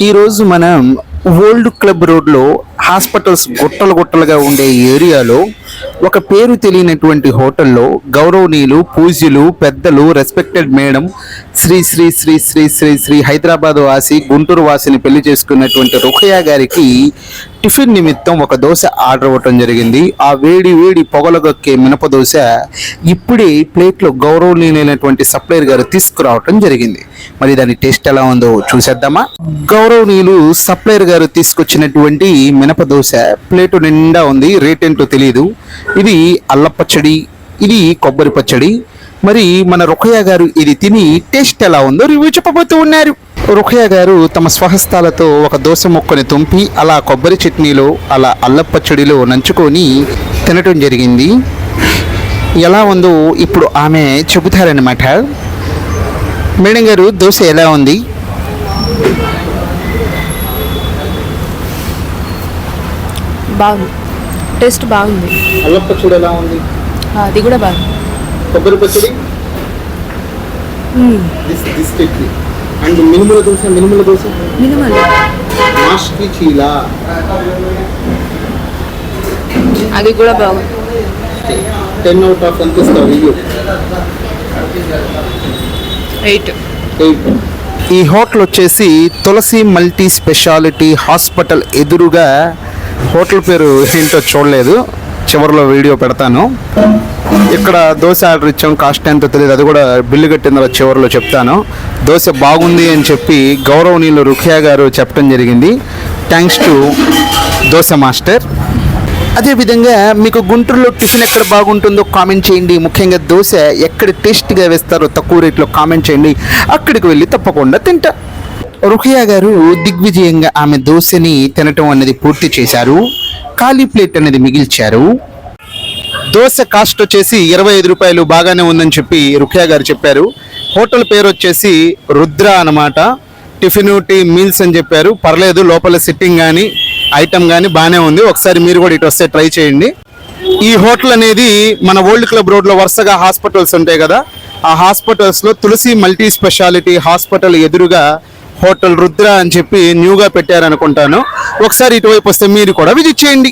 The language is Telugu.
ఈరోజు మనం ఓల్డ్ క్లబ్ రోడ్లో హాస్పిటల్స్ గుట్టలు గుట్టలుగా ఉండే ఏరియాలో ఒక పేరు తెలియనటువంటి హోటల్లో గౌరవనీయులు పూజ్యులు పెద్దలు రెస్పెక్టెడ్ మేడం శ్రీ శ్రీ శ్రీ శ్రీ శ్రీ శ్రీ హైదరాబాద్ వాసి గుంటూరు వాసిని పెళ్ళి చేసుకున్నటువంటి రుఖయా గారికి టిఫిన్ నిమిత్తం ఒక దోశ ఆర్డర్ ఇవ్వటం జరిగింది. ఆ వేడి వేడి పొగలగొక్కే మినప దోశ ఇప్పుడే ప్లేట్లో గౌరవనీయులైనటువంటి సప్లైర్ గారు తీసుకురావటం జరిగింది. మరి దాని టేస్ట్ ఎలా ఉందో చూసేద్దామా? గౌరవనీయులు సప్లైర్ గారు తీసుకొచ్చినటువంటి మినప దోశ ప్లేటు నిండా ఉంది. రేట్ ఏంటో తెలియదు ఇది అల్లపచ్చడి ఇది కొబ్బరి పచ్చడి. మరి మన రుఖయ్య గారు ఇది తిని టేస్ట్ ఎలా ఉందో రివ్యూ చెప్పబోతూ ఉన్నారు. రుఖయ్య గారు తమ స్వహస్తాలతో ఒక దోశ ముక్కని తుంపి అలా కొబ్బరి చట్నీలో అలా అల్ల పచ్చడిలో నంచుకొని తినటం జరిగింది. ఎలా ఉందో ఇప్పుడు ఆమె చెబుతారనమాట మేడం గారు దోశ ఎలా ఉంది? బాగుంది. టేస్ట్ బాగుంది. అల్ల పచ్చడి ఎలా ఉంది? అది కూడా బాగుంది. కొబ్బరి పచ్చడి? దిస్ దిస్ చట్నీ అండ్ మినుముల దోశ మినుముల దోశ? మినిమల్. మాస్కి చీలా. అది కూడా బాగుంది టెన్ అవుట్ ఆఫ్ ఎంత ఇస్తావు? Review eight. ఈ హోటల్ వచ్చేసి తులసి మల్టీ స్పెషాలిటీ హాస్పిటల్ ఎదురుగా హోటల్ పేరు ఏంటో చూడలేదు. చివరిలో వీడియో పెడతాను. ఇక్కడ దోశ ఆర్డర్ ఇచ్చాం కాస్ట్ ఎంతో తెలియదు. అది కూడా బిల్లు కట్టిన తర్వాత చివరిలో చెప్తాను. దోశ బాగుంది అని చెప్పి గౌరవనీయులు రుఖియా గారు చెప్పడం జరిగింది. Thanks to dosa master. అదేవిధంగా మీకు గుంటూరులో టిఫిన్ ఎక్కడ బాగుంటుందో కామెంట్ చేయండి. ముఖ్యంగా దోశ ఎక్కడ టేస్ట్గా వేస్తారో తక్కువ రేట్లో కామెంట్ చేయండి. అక్కడికి వెళ్ళి తప్పకుండా తింటా. రుఖియా గారు దిగ్విజయంగా ఆమె దోశని తినటం అనేది పూర్తి చేశారు. ఖాళీ ప్లేట్ అనేది మిగిల్చారు. దోశ కాస్ట్ వచ్చేసి ఇరవై ఐదు రూపాయలు బాగానే ఉందని చెప్పి రుఖియా గారు చెప్పారు. హోటల్ పేరు వచ్చేసి రుద్ర అన్నమాట. టిఫిన్ టీ మీల్స్ అని చెప్పారు. పర్లేదు లోపల సిట్టింగ్ కానీ ఐటమ్ కానీ బాగానే ఉంది. ఒకసారి మీరు కూడా ఇటు వస్తే ట్రై చేయండి. ఈ హోటల్ అనేది మన ఓల్డ్ క్లబ్ రోడ్లో వరుసగా హాస్పిటల్స్ ఉంటాయి కదా. ఆ హాస్పిటల్స్లో తులసి మల్టీ స్పెషాలిటీ హాస్పిటల్ ఎదురుగా హోటల్ రుద్ర అని చెప్పి న్యూగా పెట్టారనుకుంటాను. ఒకసారి ఇటువైపు వస్తే మీరు కూడా విజిట్ చేయండి.